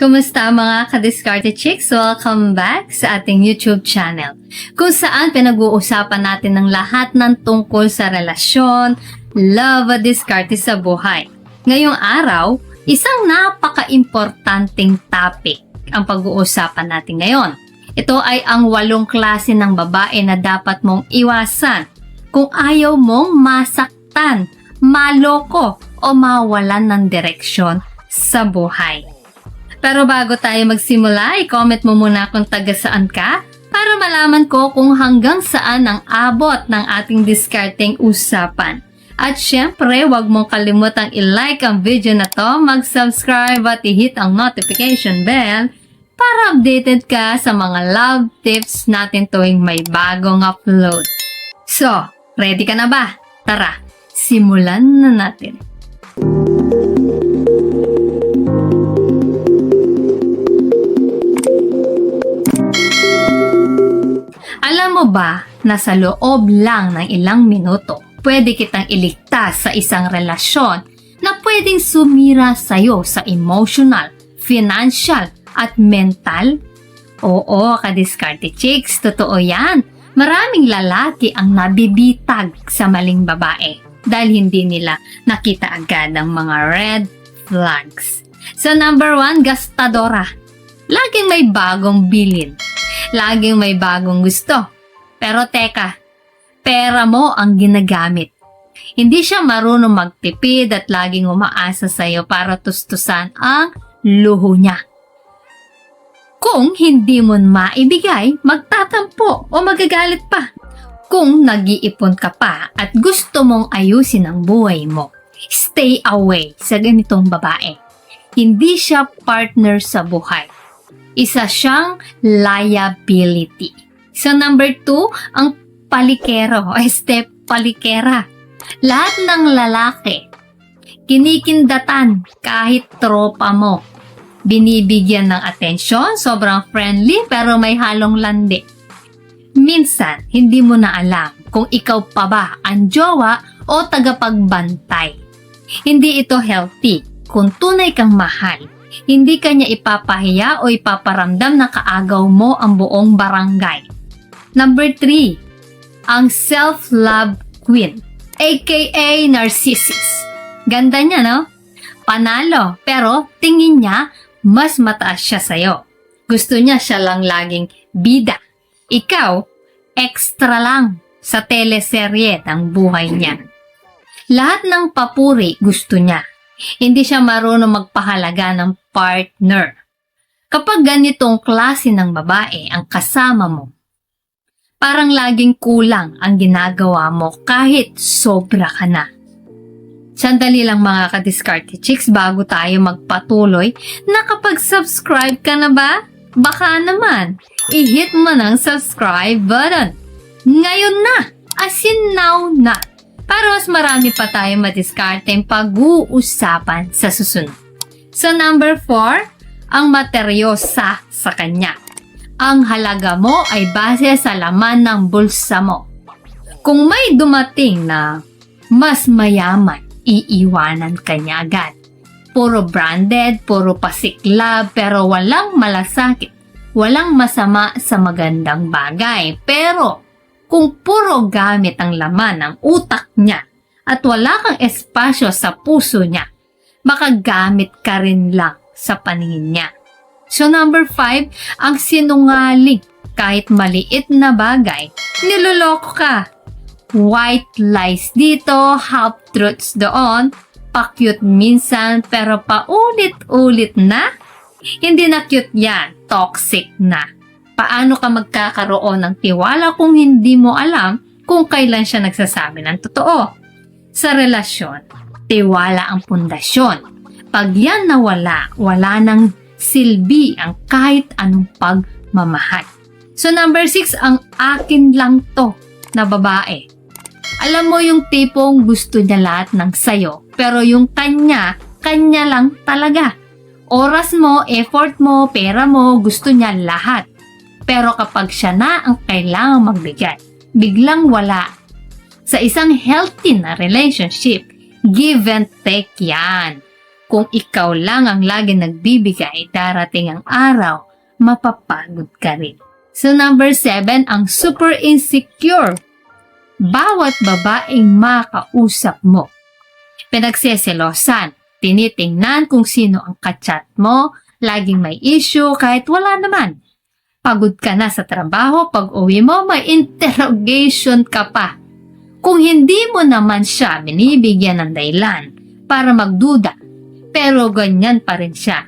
Kumusta mga ka-discarded chicks? Welcome back sa ating YouTube channel kung saan pinag-uusapan natin ng lahat ng tungkol sa relasyon, love at diskarte sa buhay. Ngayong araw, isang napaka-importanting topic ang pag-uusapan natin ngayon. Ito ay ang walong klase ng babae na dapat mong iwasan kung ayaw mong masaktan, maloko o mawalan ng direksyon sa buhay. Pero bago tayo magsimula, i-comment mo muna kung taga saan ka para malaman ko kung hanggang saan ang abot ng ating discarding usapan. At syempre, huwag mong kalimutang i-like ang video na to, mag-subscribe at i-hit ang notification bell para updated ka sa mga love tips natin tuwing may bagong upload. So, ready ka na ba? Tara, simulan na natin. Alam mo ba na sa loob lang ng ilang minuto, pwede kitang iligtas sa isang relasyon na pwedeng sumira sa'yo sa emotional, financial, at mental? Oo, kadiskarte chicks, totoo yan. Maraming lalaki ang nabibitag sa maling babae dahil hindi nila nakita agad ang mga red flags. So number one, gastadora. Laging may bagong bilin. Laging may bagong gusto. Pero teka, pera mo ang ginagamit. Hindi siya marunong magtipid at laging umaasa sa'yo para tustusan ang luho niya. Kung hindi mo maibigay, magtatampo o magagalit pa. Kung nag-iipon ka pa at gusto mong ayusin ang buhay mo, stay away sa ganitong babae. Hindi siya partner sa buhay. Isa siyang liability. So number two, ang palikero este palikera. Lahat ng lalaki, kinikindatan kahit tropa mo. Binibigyan ng atensyon, sobrang friendly pero may halong landi. Minsan, hindi mo na alam kung ikaw pa ba ang jowa o tagapagbantay. Hindi ito healthy kung tunay kang mahal. Hindi kanya ipapahiya o ipaparamdam na kaagaw mo ang buong barangay. Number 3, ang self-love queen, aka narcissist. Ganda niya, no? Panalo, pero tingin niya mas mataas siya sa'yo. Gusto niya siya lang laging bida. Ikaw, extra lang sa teleserye ng buhay niya. Lahat ng papuri gusto niya. Hindi siya marunong magpahalaga ng partner. Kapag ganitong klase ng babae ang kasama mo, parang laging kulang ang ginagawa mo kahit sobra ka na. Sandali lang mga ka-discarded chicks bago tayo magpatuloy. Nakapag-subscribe ka na ba? Baka naman, i-hit mo ng subscribe button. Ngayon na! As in now na! Para mas marami pa tayo madiskarteng pag-uusapan sa susunod. So number 4, ang materyosa sa kanya. Ang halaga mo ay base sa laman ng bulsa mo. Kung may dumating na mas mayaman, iiwanan ka niya agad. Puro branded, puro pasiklab, pero walang malasakit. Walang masama sa magandang bagay. Pero kung puro gamit ang laman ng utak niya at wala kang espasyo sa puso niya, baka gamit ka rin lang sa paningin niya. So number 5, ang sinungaling. Kahit maliit na bagay, niloloko ka white lies dito, half truths doon, pa-cute minsan pero paulit-ulit na. Hindi na cute yan, toxic na. Paano ka magkakaroon ng tiwala kung hindi mo alam kung kailan siya nagsasabi ng totoo? Sa relasyon, tiwala ang pundasyon. Pag yan nawala, wala nang silbi ang kahit anong pagmamahal. So number 6, ang akin lang to na babae alam mo yung tipong gusto niya lahat ng sayo, pero yung kanya, kanya lang talaga. Oras mo, effort mo, pera mo, gusto niya lahat. Pero kapag siya na ang kailangang magbigay, biglang wala. Sa isang healthy na relationship, give and take yan. Kung ikaw lang ang lagi nagbibigay, darating ang araw, mapapagod ka rin. So number seven, ang super insecure. Bawat babaeng makausap mo. Pinagseselosan, tinitingnan kung sino ang kachat mo, laging may issue kahit wala naman. Pagod ka na sa trabaho, pag uwi mo, may interrogation ka pa. Kung hindi mo naman siya binibigyan ng dahilan para magduda, pero ganyan pa rin siya.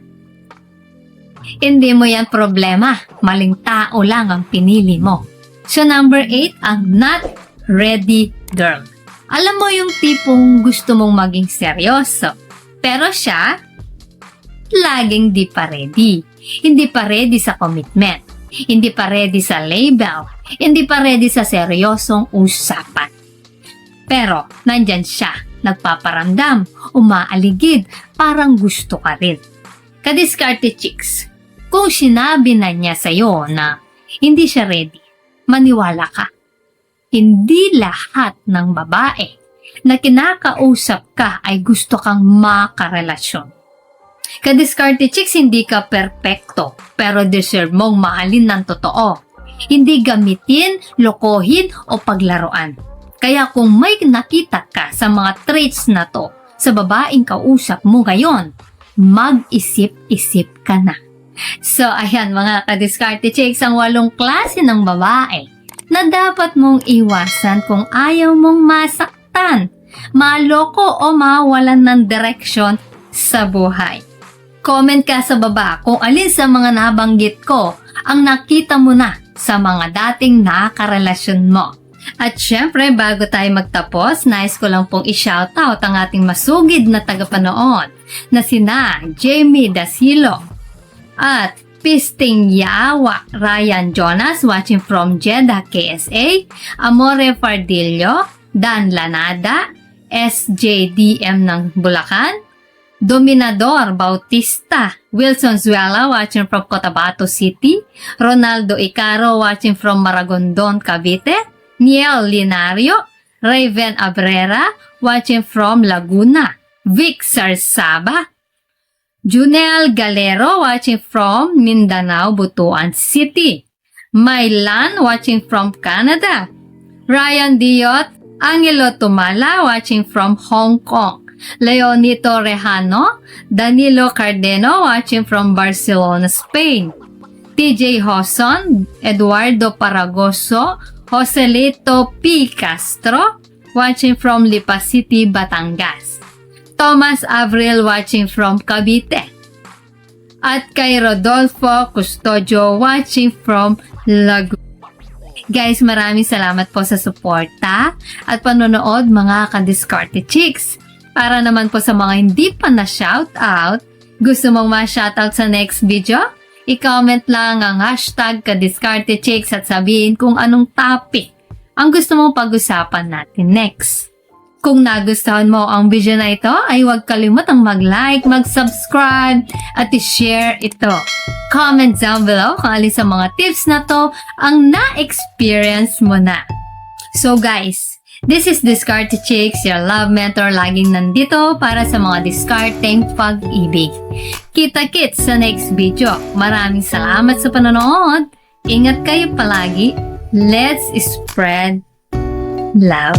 Hindi mo yan problema, maling tao lang ang pinili mo. So number 8, ang not ready girl. Alam mo yung tipong gusto mong maging seryoso, pero siya, laging di pa ready. Hindi pa ready sa commitment. Hindi pa ready sa label. Hindi pa ready sa seryosong usapan. Pero, nandyan siya, nagpaparamdam, umaaligid, parang gusto ka rin. Kadiskarte chicks, kung sinabi na niya sa'yo na hindi siya ready, maniwala ka. Hindi lahat ng babae na kinakausap ka ay gusto kang makarelasyon. Kadiskarte chicks, hindi ka perpekto, pero deserve mong mahalin ng totoo. Hindi gamitin, lokohin o paglaruan. Kaya kung may nakita ka sa mga traits na to sa babaeng kausap mo ngayon, mag-isip-isip ka na. So, ayan mga kadiskarte chicks, ang walong klase ng babae na dapat mong iwasan kung ayaw mong masaktan, maloko o mawalan ng direksyon sa buhay. Comment ka sa baba kung alin sa mga nabanggit ko ang nakita mo na sa mga dating nakarelasyon mo. At syempre, bago tayo magtapos, nais ko lang pong i-shoutout ang ating masugid na tagapanood na sina Jamie Dasilo at Pisting Yawa, Ryan Jonas watching from Jeddah, KSA, Amore Fardillo, Dan Lanada, SJDM ng Bulacan, Dominador Bautista, Wilson Zuela watching from Cotabato City, Ronaldo Icaro watching from Maragondon, Cavite, Niel Linario, Raven Abrera watching from Laguna, Vic Sarsaba, Junel Galero watching from Mindanao, Butuan City, Mylan watching from Canada, Ryan Diot, Angelo Tumala watching from Hong Kong, Leonie Torrejano, Danilo Cardeno watching from Barcelona, Spain, TJ Hoson, Eduardo Paragoso, Joselito P. Castro, watching from Lipa City, Batangas. Thomas Avril watching from Cavite. At kay Rodolfo Custodio watching from Laguna. Guys, maraming salamat po sa suporta at panonood mga ka-Discarte Chicks. Para naman po sa mga hindi pa na shoutout, gusto mong ma-shoutout sa next video? I-comment lang ang hashtag ka-Discarte Chicks at sabihin kung anong topic ang gusto mong pag-usapan natin next. Kung nagustuhan mo ang video na ito, ay huwag kalimutang mag-like, mag-subscribe, at i-share ito. Comment down below kung alin sa mga tips na to ang na-experience mo na. So guys, this is Discarte Chicks, your love mentor laging nandito para sa mga discarding pag-ibig. Kita-kits sa next video. Maraming salamat sa panonood. Ingat kayo palagi. Let's spread love.